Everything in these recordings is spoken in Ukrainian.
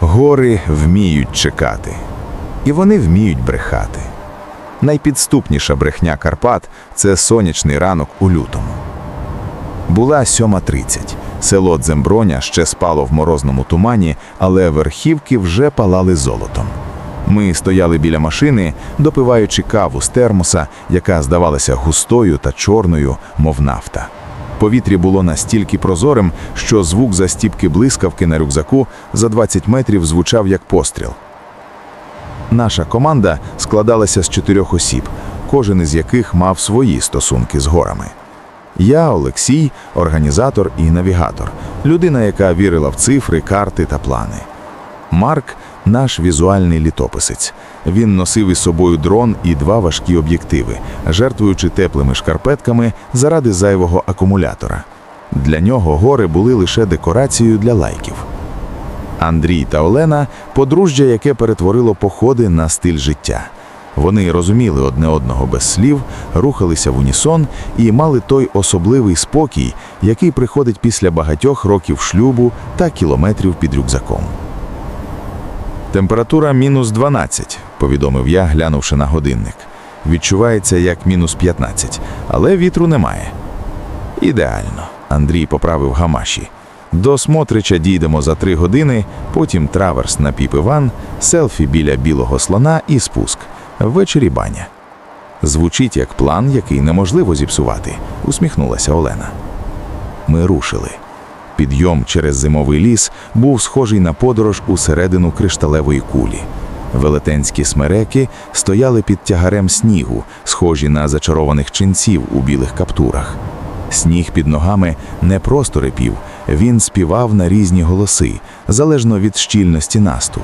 Гори вміють чекати, і вони вміють брехати. Найпідступніша брехня Карпат це сонячний ранок у лютому. Була 7.30. Село Дземброня ще спало в морозному тумані, але верхівки вже палали золотом. Ми стояли біля машини, допиваючи каву з термоса, яка здавалася густою та чорною, мов нафта. Повітря було настільки прозорим, що звук застіпки блискавки на рюкзаку за 20 метрів звучав як постріл. Наша команда складалася з чотирьох осіб, кожен із яких мав свої стосунки з горами. Я, Олексій, організатор і навігатор, людина, яка вірила в цифри, карти та плани. Марк наш візуальний літописець. Він носив із собою дрон і два важкі об'єктиви, жертвуючи теплими шкарпетками заради зайвого акумулятора. Для нього гори були лише декорацією для лайків. Андрій та Олена подружжя, яке перетворило походи на стиль життя. Вони розуміли одне одного без слів, рухалися в унісон і мали той особливий спокій, який приходить після багатьох років шлюбу та кілометрів під рюкзаком. Температура мінус 12, повідомив я, глянувши на годинник. Відчувається як мінус 15, але вітру немає. Ідеально. Андрій поправив гамаші. До Смотрича дійдемо за три години, потім траверс на піп-іван, селфі біля білого слона і спуск. Ввечері баня. Звучить як план, який неможливо зіпсувати, усміхнулася Олена. Ми рушили. Підйом через зимовий ліс був схожий на подорож у середину кришталевої кулі. Велетенські смереки стояли під тягарем снігу, схожі на зачарованих ченців у білих каптурах. Сніг під ногами не просто репів, він співав на різні голоси, залежно від щільності насту.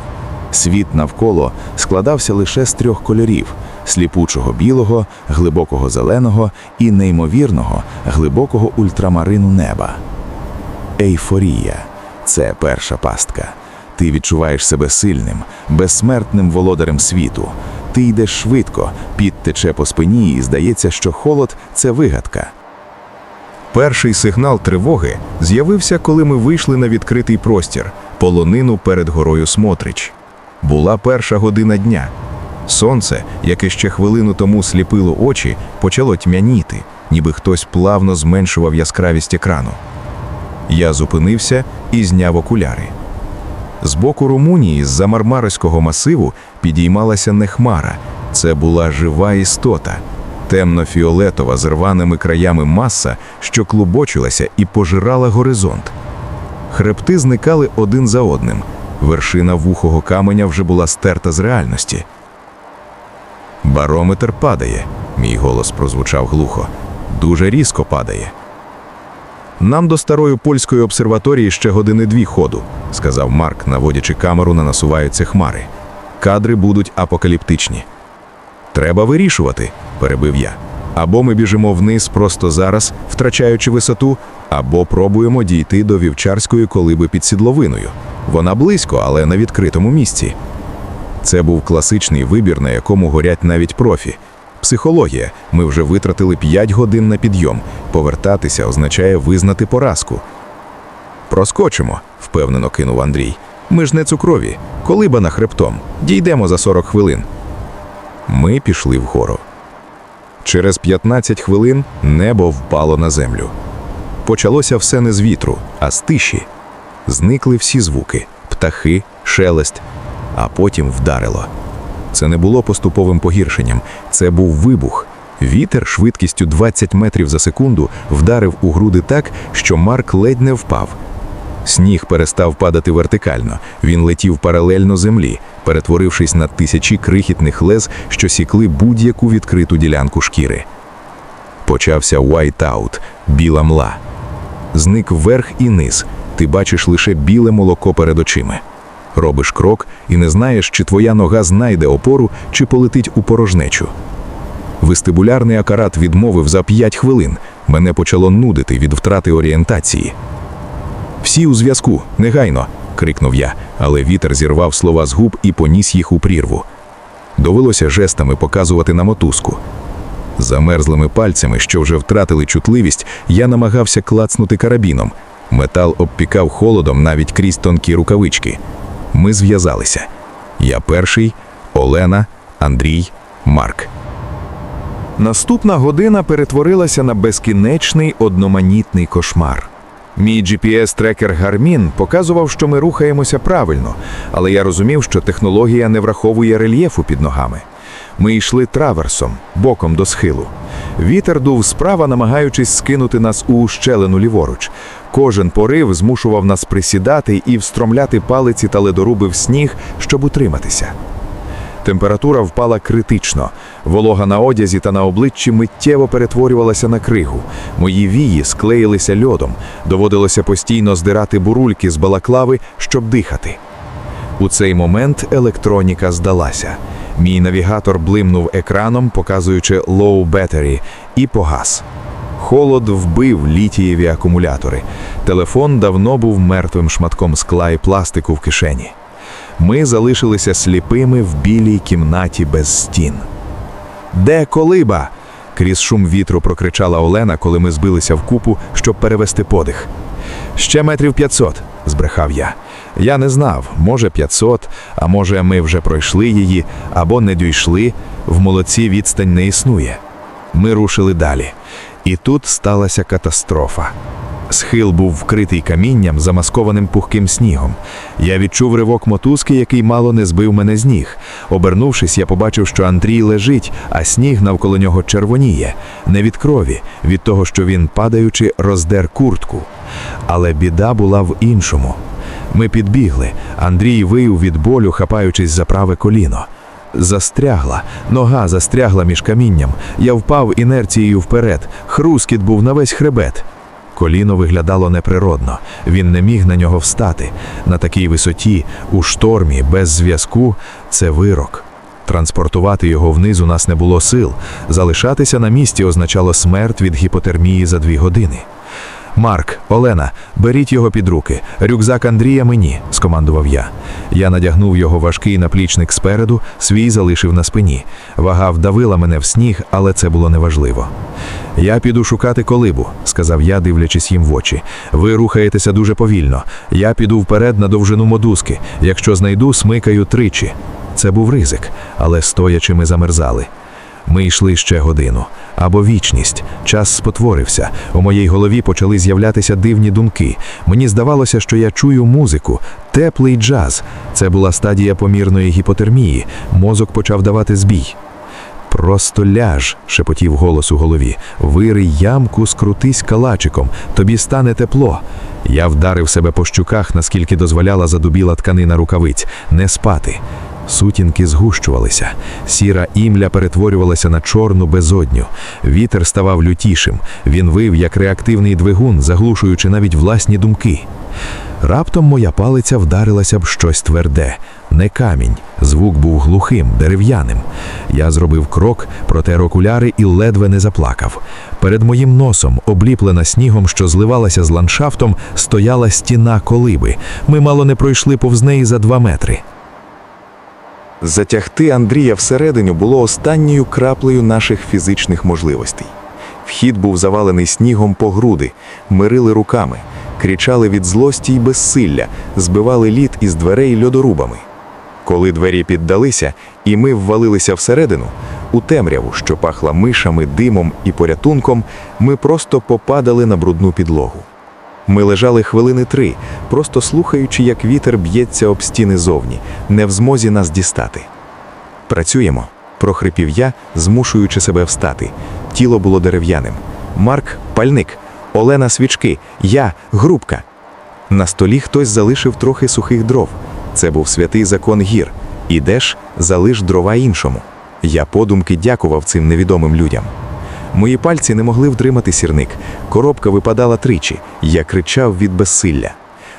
Світ навколо складався лише з трьох кольорів: сліпучого білого, глибокого зеленого і неймовірного, глибокого ультрамарину неба. Ейфорія це перша пастка. Ти відчуваєш себе сильним, безсмертним володарем світу. Ти йдеш швидко, під тече по спині, і здається, що холод це вигадка. Перший сигнал тривоги з'явився, коли ми вийшли на відкритий простір, полонину перед горою Смотрич. Була перша година дня. Сонце, яке ще хвилину тому сліпило очі, почало тьмяніти, ніби хтось плавно зменшував яскравість екрану. Я зупинився і зняв окуляри. З боку Румунії, з-за мармариського масиву, підіймалася не хмара. Це була жива істота, темно-фіолетова з рваними краями маса, що клубочилася і пожирала горизонт. Хребти зникали один за одним. Вершина вухого каменя вже була стерта з реальності. Барометр падає, мій голос прозвучав глухо. Дуже різко падає. Нам до старої польської обсерваторії ще години дві ходу, сказав Марк, наводячи камеру на насуваються хмари. Кадри будуть апокаліптичні. Треба вирішувати, перебив я. Або ми біжимо вниз просто зараз, втрачаючи висоту, або пробуємо дійти до вівчарської колиби під сідловиною. Вона близько, але на відкритому місці. Це був класичний вибір, на якому горять навіть профі. Психологія. Ми вже витратили 5 годин на підйом. Повертатися означає визнати поразку. Проскочимо, впевнено кинув Андрій. Ми ж не цукрові. Колиба на хребтом. Дійдемо за 40 хвилин. Ми пішли вгору. Через 15 хвилин небо впало на землю. Почалося все не з вітру, а з тиші. Зникли всі звуки птахи, шелест, а потім вдарило. Це не було поступовим погіршенням, це був вибух. Вітер швидкістю 20 метрів за секунду вдарив у груди так, що Марк ледь не впав. Сніг перестав падати вертикально, він летів паралельно землі, перетворившись на тисячі крихітних лез, що сікли будь-яку відкриту ділянку шкіри. Почався white-out – біла мла. Зник вверх і низ. Ти бачиш лише біле молоко перед очима. Робиш крок і не знаєш, чи твоя нога знайде опору, чи полетить у порожнечу. Вестибулярний акарат відмовив за 5 хвилин. Мене почало нудити від втрати орієнтації. Всі у зв'язку, негайно. крикнув я, але вітер зірвав слова з губ і поніс їх у прірву. Довелося жестами показувати на мотузку. Замерзлими пальцями, що вже втратили чутливість, я намагався клацнути карабіном. Метал обпікав холодом навіть крізь тонкі рукавички. Ми зв'язалися. Я перший, Олена, Андрій, Марк. Наступна година перетворилася на безкінечний одноманітний кошмар. Мій GPS-трекер Garmin показував, що ми рухаємося правильно, але я розумів, що технологія не враховує рельєфу під ногами. Ми йшли траверсом, боком до схилу. Вітер дув справа, намагаючись скинути нас у ущелину ліворуч. Кожен порив змушував нас присідати і встромляти палиці та ледоруби в сніг, щоб утриматися. Температура впала критично. Волога на одязі та на обличчі миттєво перетворювалася на кригу. Мої вії склеїлися льодом. Доводилося постійно здирати бурульки з балаклави, щоб дихати. У цей момент електроніка здалася. Мій навігатор блимнув екраном, показуючи «low battery», і погас. Холод вбив літієві акумулятори. Телефон давно був мертвим шматком скла і пластику в кишені. Ми залишилися сліпими в білій кімнаті без стін. Де колиба? крізь шум вітру прокричала Олена, коли ми збилися вкупу, щоб перевести подих. Ще метрів 500, збрехав я. Я не знав, може 500, а може ми вже пройшли її, або не дійшли, в молодці відстань не існує. Ми рушили далі. І тут сталася катастрофа. Схил був вкритий камінням, замаскованим пухким снігом. Я відчув ривок мотузки, який мало не збив мене з ніг. Обернувшись, я побачив, що Андрій лежить, а сніг навколо нього червоніє. Не від крові, від того, що він, падаючи, роздер куртку. Але біда була в іншому. Ми підбігли. Андрій вив від болю, хапаючись за праве коліно. Застрягла, нога застрягла між камінням. Я впав інерцією вперед. Хрускіт був на весь хребет. Коліно виглядало неприродно. Він не міг на нього встати. На такій висоті, у штормі, без зв'язку це вирок. Транспортувати його вниз у нас не було сил. Залишатися на місці означало смерть від гіпотермії за дві години. Марк, Олена, беріть його під руки. Рюкзак Андрія мені, скомандував я. Я надягнув його важкий наплічник спереду, свій залишив на спині. Вага вдавила мене в сніг, але це було неважливо. Я піду шукати колибу, сказав я, дивлячись їм в очі. Ви рухаєтеся дуже повільно. Я піду вперед на довжину модузки. Якщо знайду, смикаю тричі. Це був ризик, але стоячи ми замерзали. Ми йшли ще годину або вічність. Час спотворився. У моїй голові почали з'являтися дивні думки. Мені здавалося, що я чую музику, теплий джаз. Це була стадія помірної гіпотермії. Мозок почав давати збій. Просто ляж, шепотів голос у голові. Вирий ямку, скрутись калачиком, тобі стане тепло. Я вдарив себе по щуках, наскільки дозволяла задубіла тканина рукавиць, не спати. Сутінки згущувалися, сіра імля перетворювалася на чорну безодню. Вітер ставав лютішим. Він вив, як реактивний двигун, заглушуючи навіть власні думки. Раптом моя палиця вдарилася б щось тверде, не камінь. Звук був глухим, дерев'яним. Я зробив крок, протер окуляри і ледве не заплакав. Перед моїм носом, обліплена снігом, що зливалася з ландшафтом, стояла стіна колиби. Ми мало не пройшли повз неї за два метри. Затягти Андрія всередину було останньою краплею наших фізичних можливостей. Вхід був завалений снігом по груди, мирили руками, кричали від злості й безсилля, збивали лід із дверей льодорубами. Коли двері піддалися, і ми ввалилися всередину, у темряву, що пахла мишами, димом і порятунком, ми просто попадали на брудну підлогу. Ми лежали хвилини три, просто слухаючи, як вітер б'ється об стіни зовні, не в змозі нас дістати. Працюємо, прохрипів я, змушуючи себе встати. Тіло було дерев'яним. Марк пальник, Олена свічки, я грубка. На столі хтось залишив трохи сухих дров. Це був святий закон гір. Ідеш, залиш дрова іншому. Я подумки дякував цим невідомим людям. Мої пальці не могли втримати сірник. Коробка випадала тричі. Я кричав від безсилля.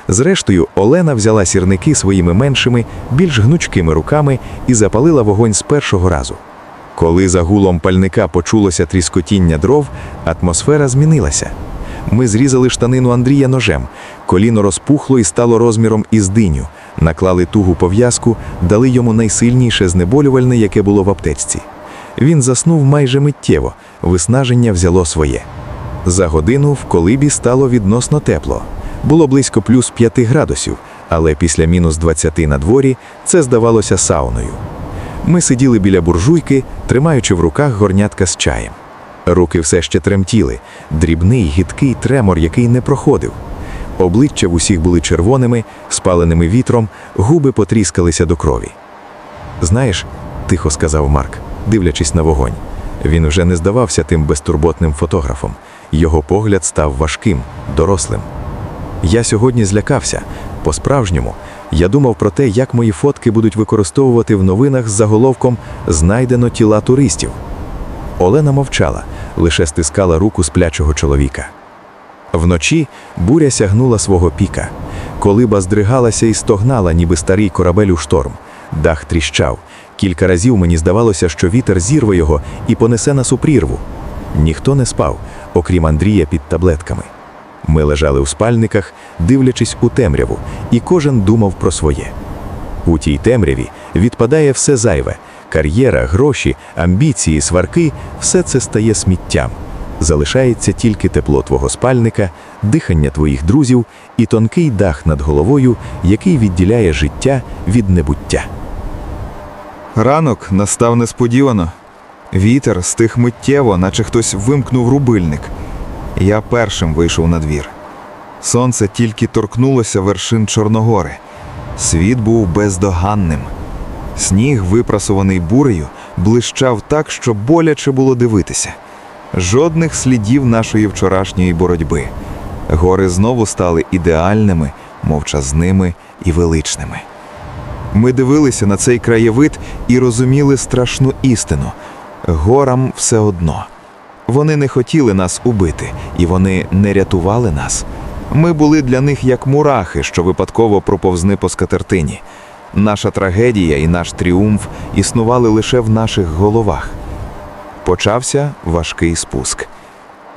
Зрештою, Олена взяла сірники своїми меншими, більш гнучкими руками і запалила вогонь з першого разу. Коли за гулом пальника почулося тріскотіння дров, атмосфера змінилася. Ми зрізали штанину Андрія ножем. Коліно розпухло і стало розміром із диню. Наклали тугу пов'язку, дали йому найсильніше знеболювальне, яке було в аптечці. Він заснув майже миттєво, виснаження взяло своє. За годину в колибі стало відносно тепло. Було близько плюс 5 градусів, Але після мінус 20 на дворі це здавалося сауною. Ми сиділи біля буржуйки, тримаючи в руках горнятка з чаєм. Руки все ще тремтіли, дрібний, гидкий тремор, який не проходив. Обличчя в усіх були червоними, спаленими вітром, губи потріскалися до крові. Знаєш, тихо сказав Марк, дивлячись на вогонь. Він вже не здавався тим безтурботним фотографом. Його погляд став важким, дорослим. Я сьогодні злякався. По-справжньому, я думав про те, як мої фотки будуть використовувати в новинах з заголовком Знайдено тіла туристів. Олена мовчала, лише стискала руку сплячого чоловіка. Вночі буря сягнула свого піка. Колиба здригалася і стогнала, ніби старий корабель у шторм. Дах тріщав. Кілька разів мені здавалося, що вітер зірве його і понесе нас у прірву. Ніхто не спав, окрім Андрія під таблетками. Ми лежали у спальниках, дивлячись у темряву, і кожен думав про своє. У тій темряві відпадає все зайве кар'єра, гроші, амбіції, сварки все це стає сміттям. Залишається тільки тепло твого спальника, дихання твоїх друзів і тонкий дах над головою, який відділяє життя від небуття. Ранок настав несподівано. Вітер стих миттєво, наче хтось вимкнув рубильник. Я першим вийшов на двір. Сонце тільки торкнулося вершин Чорногори. Світ був бездоганним. Сніг, випрасуваний бурею, блищав так, що боляче було дивитися. Жодних слідів нашої вчорашньої боротьби. Гори знову стали ідеальними, мовчазними і величними. Ми дивилися на цей краєвид і розуміли страшну істину. Горам все одно. Вони не хотіли нас убити, і вони не рятували нас. Ми були для них як мурахи, що випадково проповзни по скатертині. Наша трагедія і наш тріумф існували лише в наших головах. Почався важкий спуск.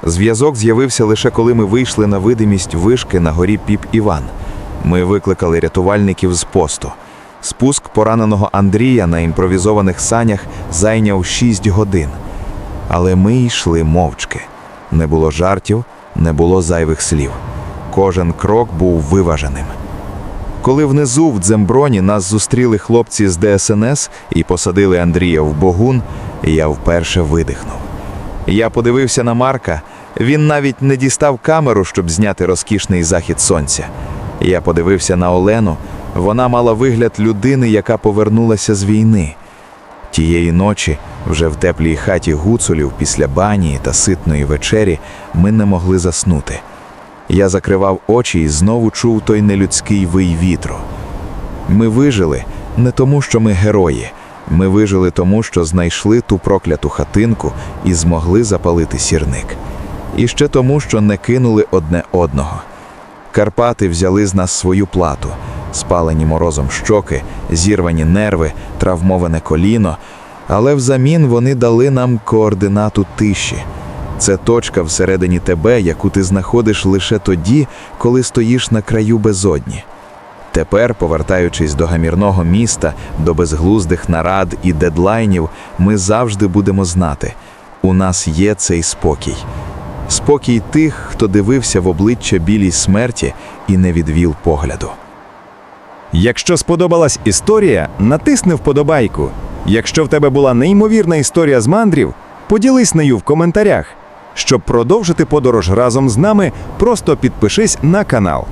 Зв'язок з'явився лише коли ми вийшли на видимість вишки на горі Піп Іван. Ми викликали рятувальників з посту. Спуск пораненого Андрія на імпровізованих санях зайняв 6 годин. Але ми йшли мовчки. Не було жартів, не було зайвих слів. Кожен крок був виваженим. Коли внизу в Дземброні нас зустріли хлопці з ДСНС і посадили Андрія в Богун, я вперше видихнув. Я подивився на Марка. Він навіть не дістав камеру, щоб зняти розкішний захід сонця. Я подивився на Олену. Вона мала вигляд людини, яка повернулася з війни. Тієї ночі, вже в теплій хаті гуцулів після бані та ситної вечері, ми не могли заснути. Я закривав очі і знову чув той нелюдський вий вітру. Ми вижили не тому, що ми герої. Ми вижили тому, що знайшли ту прокляту хатинку і змогли запалити сірник. І ще тому, що не кинули одне одного. Карпати взяли з нас свою плату, спалені морозом щоки, зірвані нерви, травмоване коліно, але взамін вони дали нам координату тиші. Це точка всередині тебе, яку ти знаходиш лише тоді, коли стоїш на краю безодні. Тепер, повертаючись до гамірного міста, до безглуздих нарад і дедлайнів, ми завжди будемо знати, у нас є цей спокій. Спокій тих, хто дивився в обличчя білій смерті і не відвів погляду. Якщо сподобалась історія, натисни вподобайку. Якщо в тебе була неймовірна історія з мандрів, поділись нею в коментарях. Щоб продовжити подорож разом з нами, просто підпишись на канал.